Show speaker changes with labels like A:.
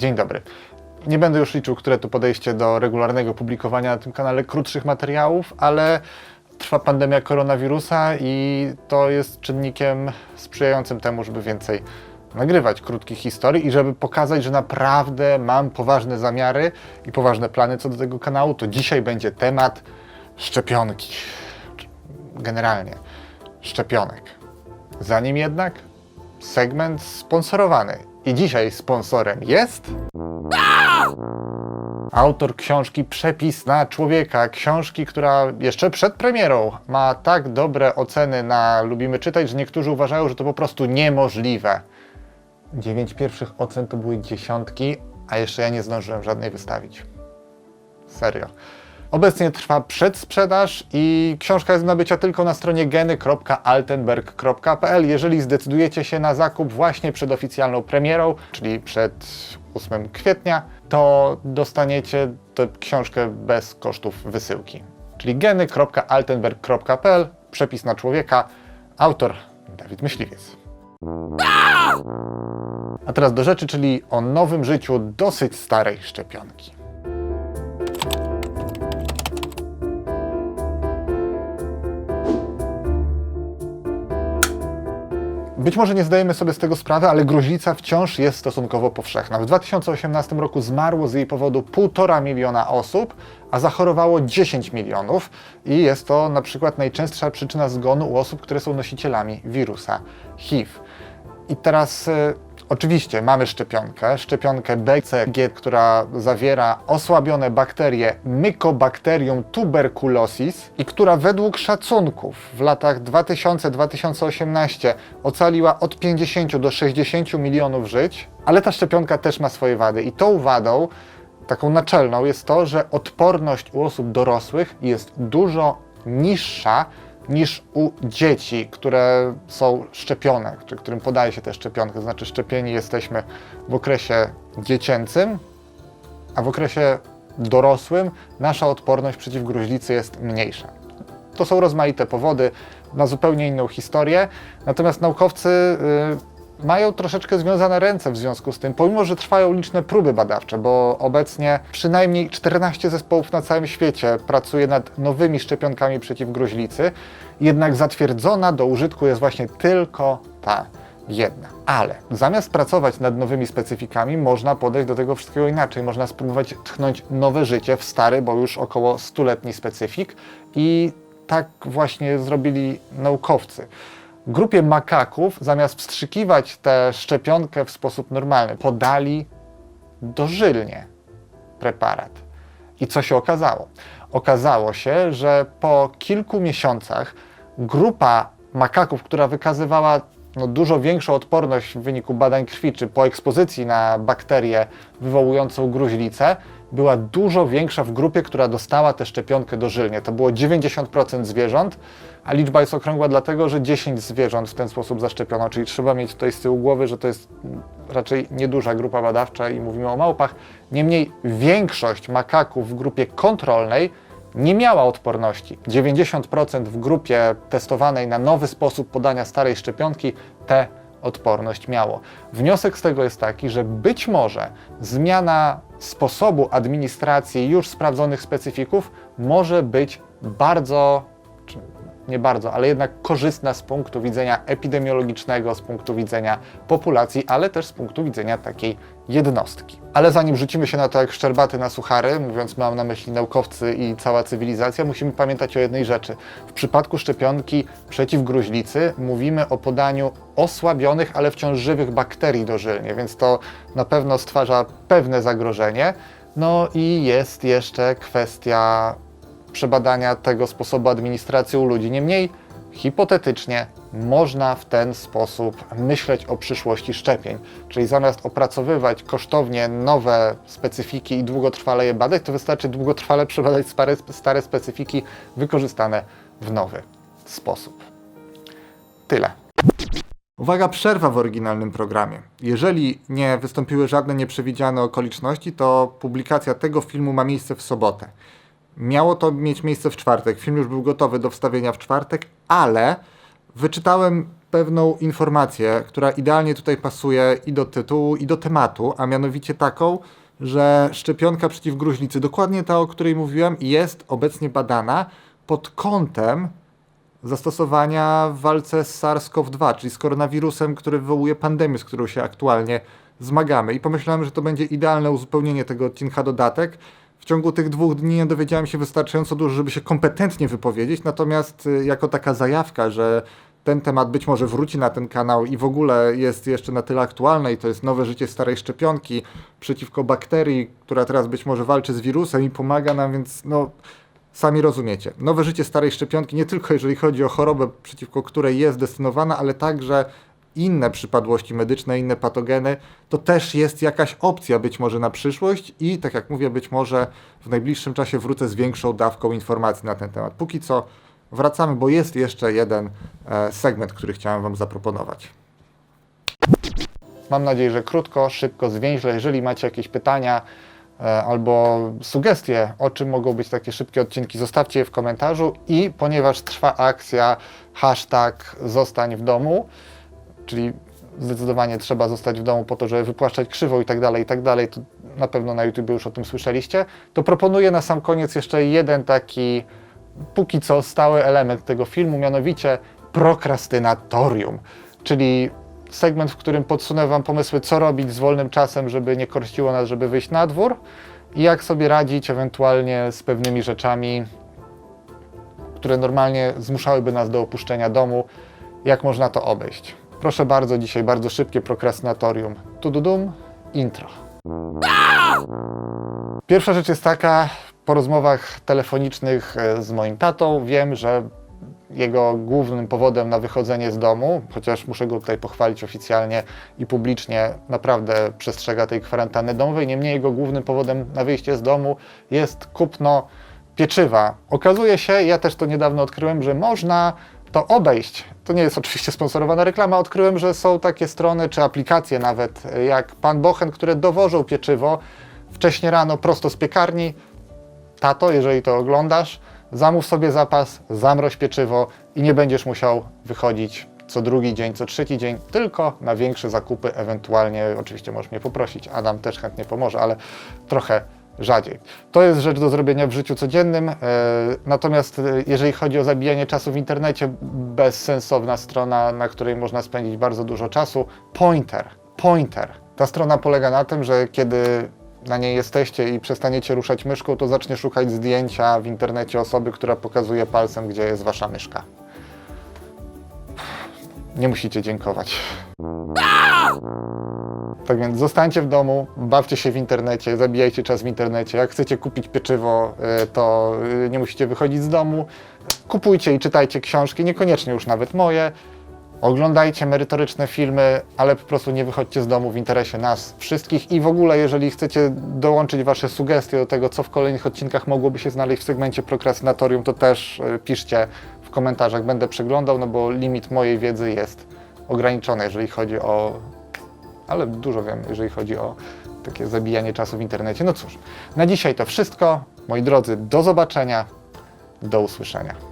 A: Dzień dobry. Nie będę już liczył, które to podejście do regularnego publikowania na tym kanale krótszych materiałów, ale trwa pandemia koronawirusa i to jest czynnikiem sprzyjającym temu, żeby więcej nagrywać krótkich historii i żeby pokazać, że naprawdę mam poważne zamiary i poważne plany co do tego kanału, to dzisiaj będzie temat szczepionki. Generalnie szczepionek. Zanim jednak segment sponsorowany. I dzisiaj sponsorem jest. Autor książki Przepis na człowieka. Książki, która jeszcze przed premierą ma tak dobre oceny na Lubimy Czytać, że niektórzy uważają, że to po prostu niemożliwe. Dziewięć pierwszych ocen to były dziesiątki, a jeszcze ja nie zdążyłem żadnej wystawić. Serio. Obecnie trwa przedsprzedaż i książka jest do nabycia tylko na stronie geny.altenberg.pl. Jeżeli zdecydujecie się na zakup właśnie przed oficjalną premierą, czyli przed 8 kwietnia, to dostaniecie tę książkę bez kosztów wysyłki. Czyli geny.altenberg.pl, przepis na człowieka, autor Dawid Myśliwiec. A teraz do rzeczy, czyli o nowym życiu dosyć starej szczepionki. Być może nie zdajemy sobie z tego sprawy, ale gruźlica wciąż jest stosunkowo powszechna. W 2018 roku zmarło z jej powodu 1,5 miliona osób, a zachorowało 10 milionów i jest to na przykład najczęstsza przyczyna zgonu u osób, które są nosicielami wirusa HIV. I teraz e, oczywiście mamy szczepionkę, szczepionkę BCG, która zawiera osłabione bakterie Mycobacterium tuberculosis i która według szacunków w latach 2000-2018 ocaliła od 50 do 60 milionów żyć, ale ta szczepionka też ma swoje wady i tą wadą taką naczelną jest to, że odporność u osób dorosłych jest dużo niższa niż u dzieci, które są szczepione, którym podaje się tę szczepionkę. To znaczy szczepieni jesteśmy w okresie dziecięcym, a w okresie dorosłym nasza odporność przeciw gruźlicy jest mniejsza. To są rozmaite powody na zupełnie inną historię, natomiast naukowcy y, mają troszeczkę związane ręce w związku z tym, pomimo że trwają liczne próby badawcze, bo obecnie przynajmniej 14 zespołów na całym świecie pracuje nad nowymi szczepionkami przeciw gruźlicy, jednak zatwierdzona do użytku jest właśnie tylko ta jedna. Ale zamiast pracować nad nowymi specyfikami, można podejść do tego wszystkiego inaczej. Można spróbować tchnąć nowe życie w stary, bo już około stuletni specyfik i tak właśnie zrobili naukowcy. Grupie makaków, zamiast wstrzykiwać tę szczepionkę w sposób normalny, podali dożylnie preparat. I co się okazało? Okazało się, że po kilku miesiącach grupa makaków, która wykazywała no, dużo większą odporność w wyniku badań krwi czy po ekspozycji na bakterię wywołującą gruźlicę, była dużo większa w grupie, która dostała tę szczepionkę dożylnie. To było 90% zwierząt, a liczba jest okrągła dlatego, że 10 zwierząt w ten sposób zaszczepiono, czyli trzeba mieć tutaj z tyłu głowy, że to jest raczej nieduża grupa badawcza i mówimy o małpach. Niemniej większość makaków w grupie kontrolnej nie miała odporności. 90% w grupie testowanej na nowy sposób podania starej szczepionki tę odporność miało. Wniosek z tego jest taki, że być może zmiana sposobu administracji już sprawdzonych specyfików może być bardzo, nie bardzo, ale jednak korzystna z punktu widzenia epidemiologicznego, z punktu widzenia populacji, ale też z punktu widzenia takiej jednostki. Ale zanim rzucimy się na to jak szczerbaty na suchary, mówiąc mam na myśli naukowcy i cała cywilizacja, musimy pamiętać o jednej rzeczy. W przypadku szczepionki przeciw gruźlicy mówimy o podaniu osłabionych, ale wciąż żywych bakterii dożylnie, więc to na pewno stwarza pewne zagrożenie. No i jest jeszcze kwestia przebadania tego sposobu administracji u ludzi. Niemniej, hipotetycznie, można w ten sposób myśleć o przyszłości szczepień. Czyli zamiast opracowywać kosztownie nowe specyfiki i długotrwale je badać, to wystarczy długotrwale przebadać stare, stare specyfiki wykorzystane w nowy sposób. Tyle. Uwaga, przerwa w oryginalnym programie. Jeżeli nie wystąpiły żadne nieprzewidziane okoliczności, to publikacja tego filmu ma miejsce w sobotę. Miało to mieć miejsce w czwartek. Film już był gotowy do wstawienia w czwartek, ale wyczytałem pewną informację, która idealnie tutaj pasuje i do tytułu, i do tematu, a mianowicie taką, że szczepionka przeciw gruźlicy, dokładnie ta, o której mówiłem, jest obecnie badana pod kątem zastosowania w walce z SARS-CoV-2, czyli z koronawirusem, który wywołuje pandemię, z którą się aktualnie zmagamy. I pomyślałem, że to będzie idealne uzupełnienie tego odcinka dodatek. W ciągu tych dwóch dni nie dowiedziałem się wystarczająco dużo, żeby się kompetentnie wypowiedzieć, natomiast y, jako taka zajawka, że ten temat być może wróci na ten kanał i w ogóle jest jeszcze na tyle aktualny i to jest nowe życie starej szczepionki przeciwko bakterii, która teraz być może walczy z wirusem i pomaga nam, więc no sami rozumiecie. Nowe życie starej szczepionki nie tylko jeżeli chodzi o chorobę, przeciwko której jest destynowana, ale także inne przypadłości medyczne, inne patogeny, to też jest jakaś opcja być może na przyszłość i tak jak mówię, być może w najbliższym czasie wrócę z większą dawką informacji na ten temat. Póki co wracamy, bo jest jeszcze jeden e, segment, który chciałem Wam zaproponować. Mam nadzieję, że krótko, szybko, zwięźle. Jeżeli macie jakieś pytania e, albo sugestie, o czym mogą być takie szybkie odcinki, zostawcie je w komentarzu. I ponieważ trwa akcja hashtag zostań w domu, czyli zdecydowanie trzeba zostać w domu po to, żeby wypłaszczać krzywą i tak dalej, i tak dalej, to na pewno na YouTube już o tym słyszeliście, to proponuję na sam koniec jeszcze jeden taki póki co stały element tego filmu, mianowicie prokrastynatorium, czyli segment, w którym podsunę Wam pomysły, co robić z wolnym czasem, żeby nie korciło nas, żeby wyjść na dwór i jak sobie radzić ewentualnie z pewnymi rzeczami, które normalnie zmuszałyby nas do opuszczenia domu, jak można to obejść. Proszę bardzo, dzisiaj bardzo szybkie prokrastynatorium. Tududum, intro. Pierwsza rzecz jest taka, po rozmowach telefonicznych e, z moim tatą wiem, że jego głównym powodem na wychodzenie z domu, chociaż muszę go tutaj pochwalić oficjalnie i publicznie, naprawdę przestrzega tej kwarantanny domowej. Niemniej jego głównym powodem na wyjście z domu jest kupno pieczywa. Okazuje się, ja też to niedawno odkryłem, że można to obejść. To nie jest oczywiście sponsorowana reklama. Odkryłem, że są takie strony czy aplikacje nawet, jak Pan Bochen, które dowożą pieczywo wcześnie rano prosto z piekarni. Tato, jeżeli to oglądasz, zamów sobie zapas, zamroź pieczywo i nie będziesz musiał wychodzić co drugi dzień, co trzeci dzień, tylko na większe zakupy, ewentualnie, oczywiście możesz mnie poprosić, Adam też chętnie pomoże, ale trochę rzadziej. To jest rzecz do zrobienia w życiu codziennym, e, natomiast e, jeżeli chodzi o zabijanie czasu w internecie, bezsensowna strona, na której można spędzić bardzo dużo czasu, Pointer. Pointer. Ta strona polega na tym, że kiedy na niej jesteście i przestaniecie ruszać myszką, to zacznie szukać zdjęcia w internecie osoby, która pokazuje palcem, gdzie jest wasza myszka. Nie musicie dziękować. Tak więc zostańcie w domu, bawcie się w internecie, zabijajcie czas w internecie. Jak chcecie kupić pieczywo, y, to y, nie musicie wychodzić z domu. Kupujcie i czytajcie książki, niekoniecznie już nawet moje. Oglądajcie merytoryczne filmy, ale po prostu nie wychodźcie z domu w interesie nas wszystkich. I w ogóle, jeżeli chcecie dołączyć Wasze sugestie do tego, co w kolejnych odcinkach mogłoby się znaleźć w segmencie prokrastynatorium, to też y, piszcie w komentarzach. Będę przeglądał, no bo limit mojej wiedzy jest ograniczony, jeżeli chodzi o ale dużo wiem, jeżeli chodzi o takie zabijanie czasu w internecie. No cóż, na dzisiaj to wszystko. Moi drodzy, do zobaczenia, do usłyszenia.